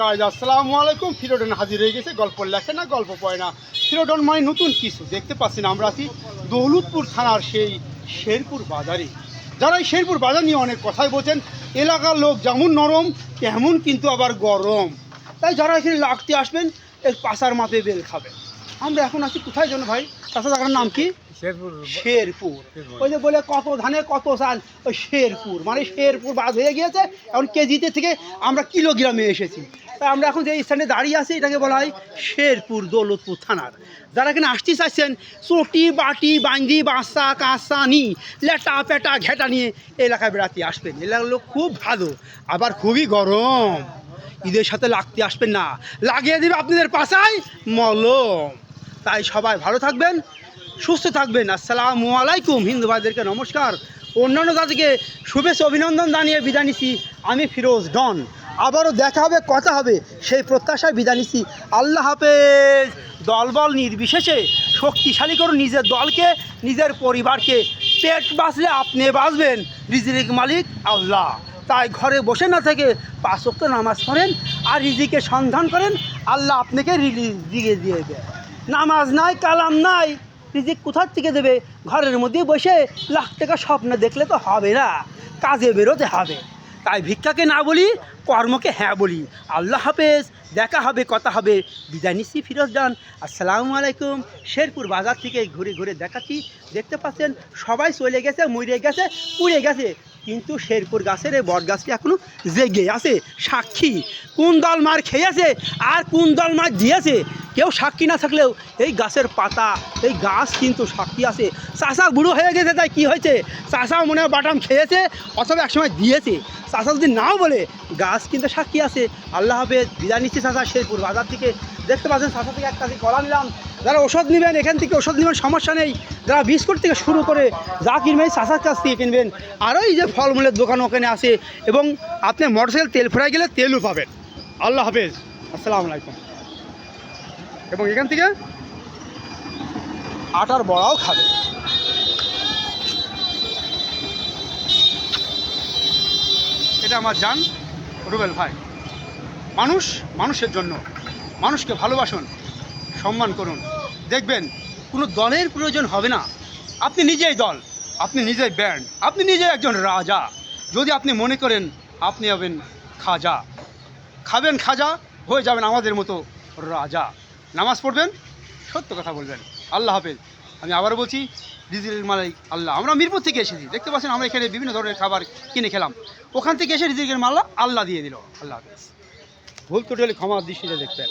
Guys আসসালামু আলাইকুম। ফিরোডন হাজির হয়ে গেছে গল্প লেখে না গল্প পড়ে না। ফিরোডন মানে নতুন কিছু দেখতে পাচ্ছি না আমরা আছি দৌলতপুর থানার সেই শেরপুর বাজারে। যারা এই শেরপুর বাজার নিয়ে অনেক কথাই বলছেন এলাকার লোক যেমন নরম তেমন কিন্তু আবার গরম। তাই যারা এখানে লাগতে আসবেন এর পাশার মাপে বেল খাবেন। আমরা এখন আছি কোথায় যেন ভাই? চাষা জায়গার নাম কি? শেরপুর। শেরপুর। ওই যে বলে কত ধানে কত চাল ওই শেরপুর। মানে শেরপুর বাদ হয়ে গিয়েছে এখন কেজিতে থেকে আমরা কিলোগ্রামে এসেছি। আমরা এখন যে স্থানে দাঁড়িয়ে আছি, এটাকে বলা হয় শেরপুর দৌলতপুর থানার। যারা এখানে আসতে চাইছেন, চটি, বাটি বান্দি বাঁসা, কাঁসা, নি, লেটা, পেটা, ঘেটা নিয়ে এলাকায় বেড়াতে আসবেন। এলাকার লোক খুব ভালো, আবার খুবই গরম। ঈদের সাথে লাগতে আসবেন না। লাগিয়ে দেবে আপনাদের পাশায় মলম। তাই সবাই ভালো থাকবেন, সুস্থ থাকবেন। আসসালামু আলাইকুম, হিন্দু ভাইদেরকে নমস্কার। অন্যান্য জাতিকে শুভেচ্ছা, অভিনন্দন জানিয়ে বিদায় নিচ্ছি। আমি ফিরোজ ডন। আবারও দেখা হবে, কথা হবে। সেই প্রত্যাশায় বিদায় নিচ্ছি। আল্লাহ হাফেজ। দলবল নির্বিশেষে শক্তিশালী করুন নিজের দলকে, নিজের পরিবারকে। পেট বাঁচলে আপনি বাঁচবেন, রিজিক মালিক আল্লাহ। তাই ঘরে বসে না থেকে পাঁচ ওয়াক্ত নামাজ পড়েন আর রিজিকে সন্ধান করেন, আল্লাহ আপনাকে রিলিজ দিয়ে দিয়ে দেয়। নামাজ নাই, কালাম নাই, রিজিক কোথার থেকে দেবে? ঘরের মধ্যে বসে লাখ টাকা স্বপ্ন দেখলে তো হবে না, কাজে বেরোতে হবে। তাই ভিক্ষাকে না বলি কর্মকে হ্যাঁ বলি। আল্লাহ হাফেজ, দেখা হবে, কথা হবে। বিদায় নিচ্ছি, ফিরোজ ডান আসসালামু আলাইকুম। শেরপুর বাজার থেকে ঘুরে ঘুরে দেখাচ্ছি। দেখতে পাচ্ছেন, সবাই চলে গেছে, মরে গেছে, পুড়ে গেছে। কিন্তু শেরপুর গাছের এই বট গাছটি এখনও জেগে আছে, সাক্ষী। কোন দল মার খেয়েছে আর কোন দল মার দিয়েছে? কেউ সাক্ষী না থাকলেও এই গাছের পাতা, এই গাছ কিন্তু সাক্ষী আছে। চাষা বুড়ো হয়ে গেছে, তাই কি হয়েছে? চাষা মনে হয় বাটাম খেয়েছে, অথবা একসময় দিয়েছে। চাষা যদি নাও বলে, গাছ কিন্তু সাক্ষী আছে। আল্লাহ হাফেজ, বিদায় নিচ্ছি চাষা শেরপুর বাজার থেকে। দেখতে পাচ্ছেন, চাষা থেকে একটা কলা নিলাম। যারা ওষুধ নেবেন, এখান থেকে ওষুধ নেবেন সমস্যা নেই। যারা বিস্কুট থেকে শুরু করে যা কিনবেন, চাষার কাছ থেকে কিনবেন, আরও এই যে ফলমূলের দোকান ওখানে আছে। এবং আপনি মোটরসাইকেল তেল ফুরাই গেলে তেলও পাবেন। আল্লাহ হাফেজ। আসসালামু আলাইকুম। এবং এখান থেকে আটার বড়াও খাবে। এটা আমার জান রুবেল ভাই। মানুষ মানুষের জন্য। মানুষকে ভালোবাসুন, সম্মান করুন। দেখবেন, কোনো দলের প্রয়োজন হবে না। আপনি নিজেই দল, আপনি নিজেই ব্যান্ড, আপনি নিজেই একজন রাজা। যদি আপনি মনে করেন আপনি হবেন খাজা। খাবেন খাজা, হয়ে যাবেন আমাদের মতো রাজা। নামাজ পড়বেন, সত্য কথা বলবেন। আল্লাহ হাফেজ। আমি আবারও বলছি রিজিকের মালিক আল্লাহ। আমরা মিরপুর থেকে এসেছি। দেখতে পাচ্ছেন, আমরা এখানে বিভিন্ন ধরনের খাবার কিনে খেলাম। ওখান থেকে এসে রিজিকের মাল্লা আল্লাহ দিয়ে দিল। আল্লাহ হাফেজ। ভুল টোটালি ক্ষমা দৃষ্টিতে দেখবেন।